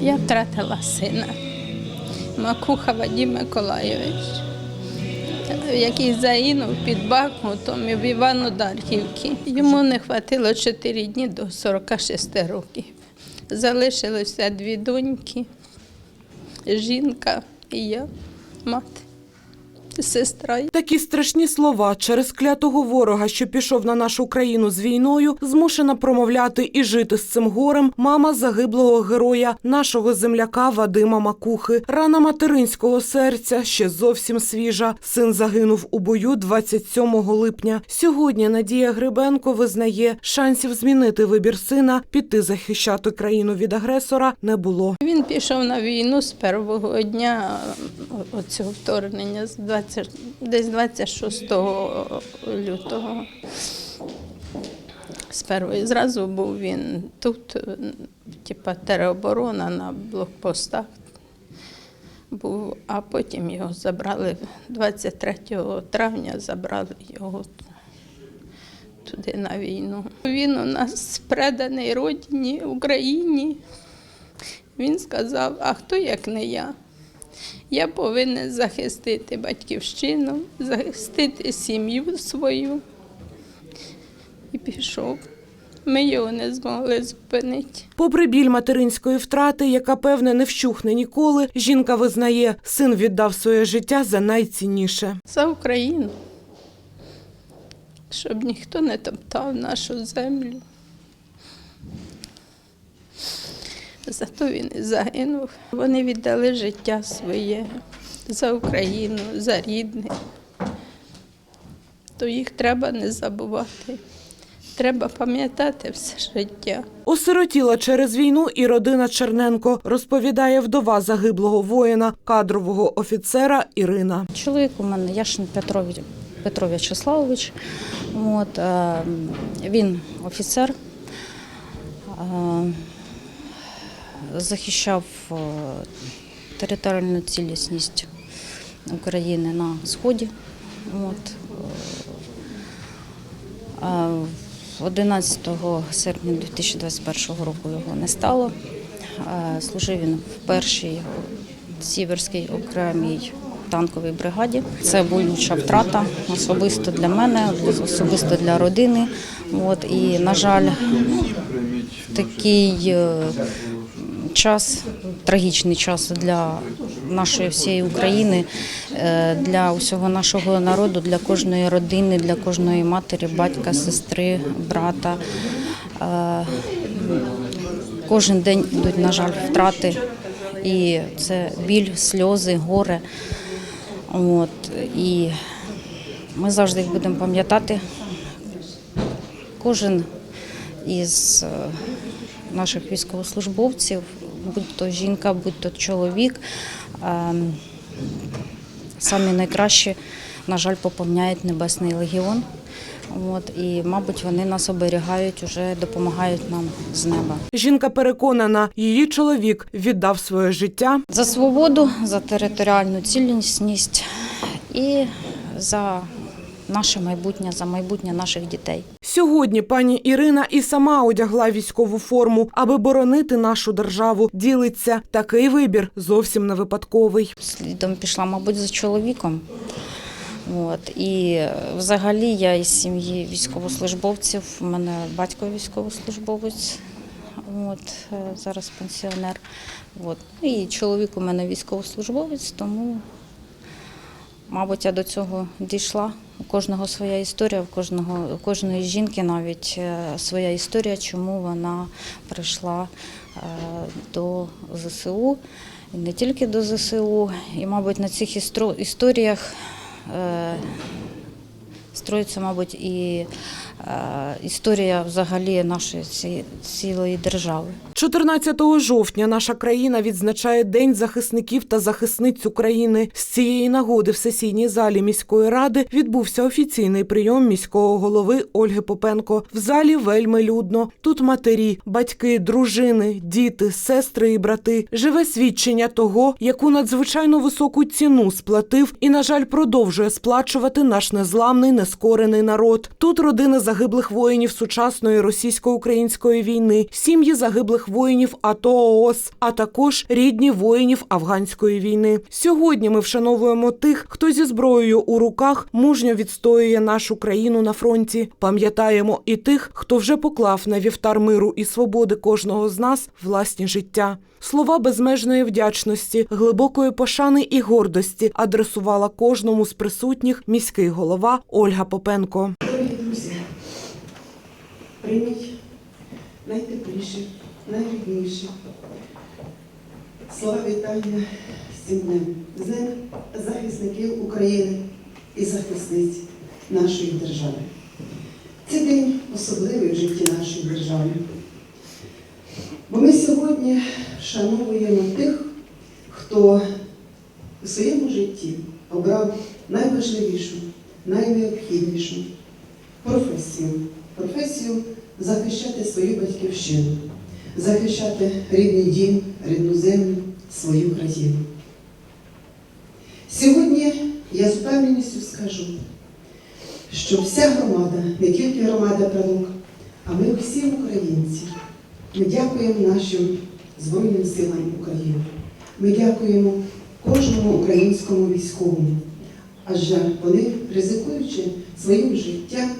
Я втратила сина, Макуха Вадим Миколайович, який загинув під Бахмутом і в Івано-Дарківці. Йому не вистачило 4 дні до 46 років. Залишилося дві доньки, жінка і я, мати, сестра. Такі страшні слова через клятого ворога, що пішов на нашу країну з війною, змушена промовляти і жити з цим горем мама загиблого героя, нашого земляка Вадима Макухи. Рана материнського серця ще зовсім свіжа. Син загинув у бою 27 липня. Сьогодні Надія Грибенко визнає, шансів змінити вибір сина, піти захищати країну від агресора не було. Він пішов на війну з першого дня о- оцього вторгнення, з 20, десь 26 лютого. З першої зразу був він тут, е, типа тероборона на блокпостах. Був, а потім його забрали 23 травня, забрали його туди на війну. Він у нас преданий родині, Україні. Він сказав: а хто як не я? Я повинен захистити батьківщину, захистити сім'ю свою. І пішов. Ми його не змогли зупинити. Попри біль материнської втрати, яка певне не вщухне ніколи, жінка визнає, син віддав своє життя за найцінніше. За Україну. Щоб ніхто не топтав нашу землю. Зато він і загинув. Вони віддали життя своє за Україну, за рідних. То їх треба не забувати. Треба пам'ятати все життя. Осиротіла через війну і родина Черненко, розповідає вдова загиблого воїна, кадрового офіцера Ірина. Чоловік у мене Яшин Петро, Петро В'ячеславович. От, е, він офіцер, е, захищав е, територіальну цілісність України на Сході. От, е, е, 11 серпня 2021 року його не стало. Е, Служив він в першій Сіверській окремій танковій бригаді. Це болюча втрата особисто для мене, особисто для родини. От, і, на жаль, такий час, трагічний час для нашої всієї України, е, для усього нашого народу, для кожної родини, для кожної матері, батька, сестри, брата. Е, Кожен день йдуть, на жаль, втрати. І це біль, сльози, горе. От, і ми завжди їх будемо пам'ятати. Кожен із е, наших військовослужбовців, будь то жінка, будь то чоловік, ем, самі найкращі, на жаль, поповняють Небесний легіон. От, і, мабуть, вони нас оберігають, уже допомагають нам з неба. Жінка переконана, її чоловік віддав своє життя. За свободу, за територіальну цілісність і за наше майбутнє, за майбутнє наших дітей. Сьогодні пані Ірина і сама одягла військову форму, аби боронити нашу державу. Ділиться такий вибір зовсім не випадковий. Слідом пішла, мабуть, за чоловіком. От. І взагалі я із сім'ї військовослужбовців. У мене батько військовослужбовець, от, е, зараз пенсіонер. От. І чоловік у мене військовослужбовець, тому, мабуть, я до цього дійшла. У кожного своя історія, у кожного, у кожної жінки навіть е, своя історія, чому вона прийшла е, до ЗСУ. І не тільки до ЗСУ. І, мабуть, на цих історіях е, строїться, мабуть, і е, історія взагалі нашої ці- цілої держави. 14 жовтня наша країна відзначає День захисників та захисниць України. З цієї нагоди в сесійній залі міської ради відбувся офіційний прийом міського голови Ольги Попенко. В залі вельми людно. Тут матері, батьки, дружини, діти, сестри і брати. Живе свідчення того, яку надзвичайно високу ціну сплатив і, на жаль, продовжує сплачувати наш незламний, нескорений народ. Тут родини загиблих воїнів сучасної російсько-української війни, сім'ї загиблих воїнів АТО ООС, а також рідні воїнів афганської війни. Сьогодні ми вшановуємо тих, хто зі зброєю у руках мужньо відстоює нашу країну на фронті. Пам'ятаємо і тих, хто вже поклав на вівтар миру і свободи кожного з нас власні життя. Слова безмежної вдячності, глибокої пошани і гордості адресувала кожному з присутніх міський голова Ольга Попенко. Дорогі друзі, прийміть найтепліші, найрідніші слова вітання з цим днем, з захисників України і захисниць нашої держави. Цей день особливий в житті нашої держави. Бо ми сьогодні вшановуємо тих, хто у своєму житті обрав найважливішу, найнеобхіднішу професію. Професію захищати свою батьківщину, захищати рідний дім, рідну землю, свою країну. Сьогодні я з впевненістю скажу, що вся громада, не тільки громада Прилук, а ми всі українці, ми дякуємо нашим Збройним силам України. Ми дякуємо кожному українському військовому, адже вони, ризикуючи своїм життям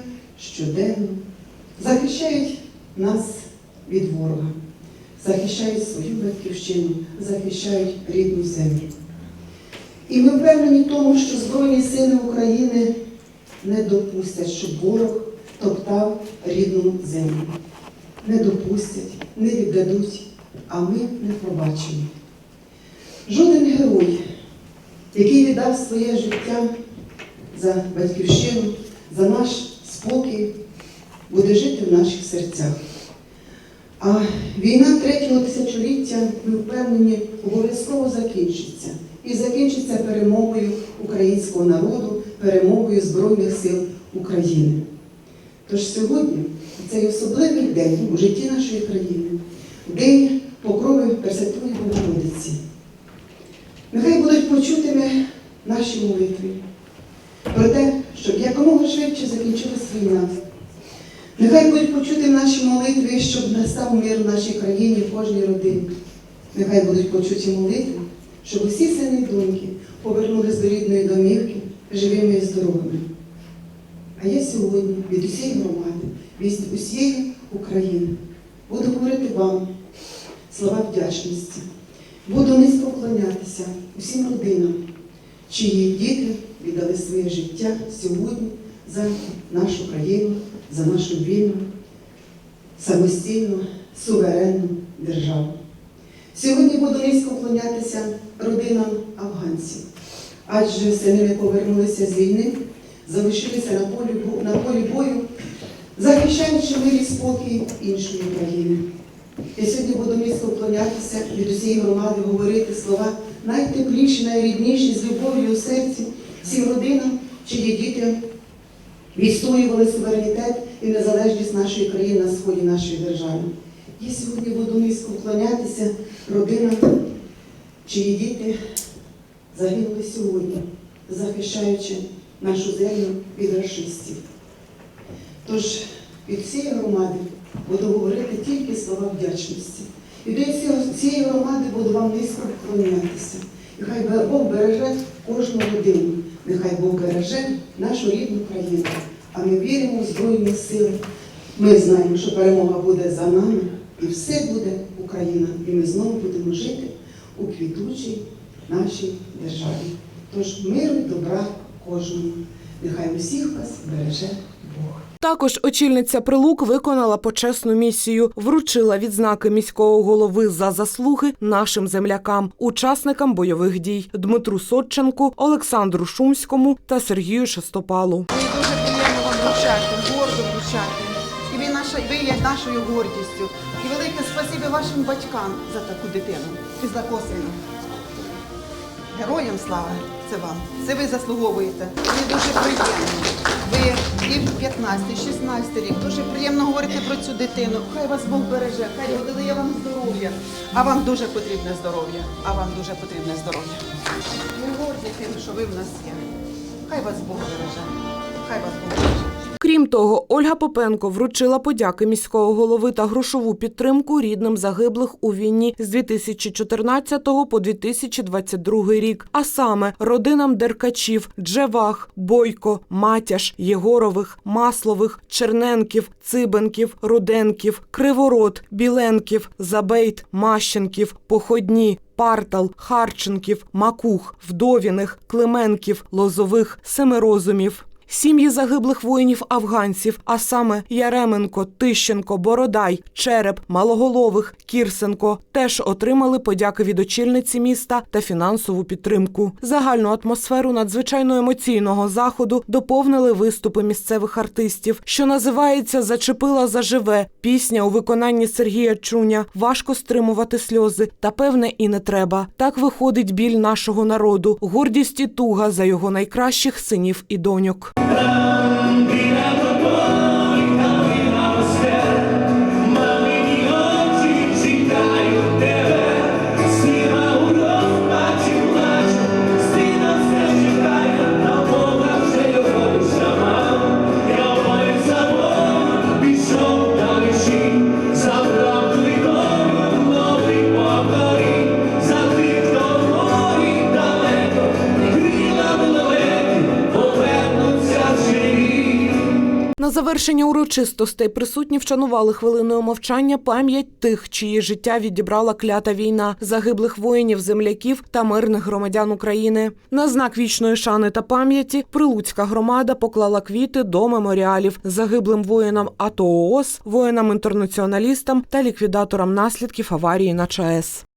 щоденно, захищають нас від ворога, захищають свою батьківщину, захищають рідну землю. І ми впевнені в тому, що Збройні сили України не допустять, щоб ворог топтав рідну землю. Не допустять, не віддадуть, а ми не пробачимо. Жоден герой, який віддав своє життя за батьківщину, за наш спокій, буде жити в наших серцях. А війна третього тисячоліття, ми впевнені, обов'язково закінчиться. І закінчиться перемогою українського народу, перемогою Збройних сил України. Тож сьогодні, цей особливий день у житті нашої країни, день покрови Пресвятої Богородиці. Нехай будуть почутими наші молитви про те, щоб якомога швидше закінчилась війна. Нехай будуть почути наші молитви, щоб настав мир в нашій країні, в кожній родині. Нехай будуть почуті молитви, щоб усі сини доньки повернулись до рідної домівки живими і здоровими. А я сьогодні від усієї громади, від усієї України буду говорити вам слова вдячності. Буду низько вклонятися усім родинам, чиї діти віддали своє життя сьогодні за нашу країну, за нашу вільну, самостійну, суверенну державу. Сьогодні буду низько вклонятися родинам афганців, адже сини повернулися з війни, залишилися на полі, на полі бою, захищаючи мир і спокій іншої країни. Я сьогодні буду низько вклонятися від усієї громади, говорити слова найтепліші, найрідніші, з любов'ю у серці всім родинам, чиї діти відстоювали суверенітет і незалежність нашої країни на сході нашої держави. Я сьогодні буду низько вклонятися родинам, чиї діти загинули сьогодні, захищаючи нашу землю від расистів. Тож від всієї громади буду говорити тільки слова вдячності. І до всієї громади буду вам низько вклонятися. І хай Бог береже кожну родину, нехай Бог береже нашу рідну країну. А ми віримо в Збройні сили. Ми знаємо, що перемога буде за нами, і все буде Україна. І ми знову будемо жити у квітучій нашій державі. Тож миру добра кожному. Нехай усіх вас береже Бог. Також очільниця Прилук виконала почесну місію, вручила відзнаки міського голови за заслуги нашим землякам, учасникам бойових дій Дмитру Сотченку, Олександру Шумському та Сергію Шестопалу. Дуже приємно вам вручати, гордо вручати. І ви, наша, ви є нашою гордістю. І велике спасибі вашим батькам за таку дитину і за такого сина. Героям слава це вам. Це ви заслуговуєте. Мені дуже приємно. Ви і в 15, 16 рік. Дуже приємно говорити про цю дитину. Хай вас Бог береже, хай Бог дає вам здоров'я. А вам дуже потрібне здоров'я. А вам дуже потрібне здоров'я. Ми горді тим, що ви в нас є. Хай вас Бог береже. Хай вас Бог береже. Крім того, Ольга Попенко вручила подяки міського голови та грошову підтримку рідним загиблих у війні з 2014 по 2022 рік, а саме родинам Деркачів, Джевах, Бойко, Матяш, Єгорових, Маслових, Черненків, Цибенків, Руденків, Криворот, Біленків, Забейт, Мащенків, Походні. Партал, Харченків, Макух, Вдовіних, Клименків, Лозових, Семирозумів. Сім'ї загиблих воїнів-афганців, а саме Яременко, Тищенко, Бородай, Череп, Малоголових, Кірсенко, теж отримали подяки від очільниці міста та фінансову підтримку. Загальну атмосферу надзвичайно емоційного заходу доповнили виступи місцевих артистів, що називається Зачепила заживе пісня у виконанні Сергія Чуня. Важко стримувати сльози, та певне і не треба. Так виходить біль нашого народу, гордість і туга за його найкращих синів і доньок. На завершення урочистостей присутні вшанували хвилиною мовчання пам'ять тих, чиї життя відібрала клята війна, загиблих воїнів, земляків та мирних громадян України. На знак вічної шани та пам'яті прилуцька громада поклала квіти до меморіалів загиблим воїнам АТО ООС, воїнам-інтернаціоналістам та ліквідаторам наслідків аварії на ЧАЕС.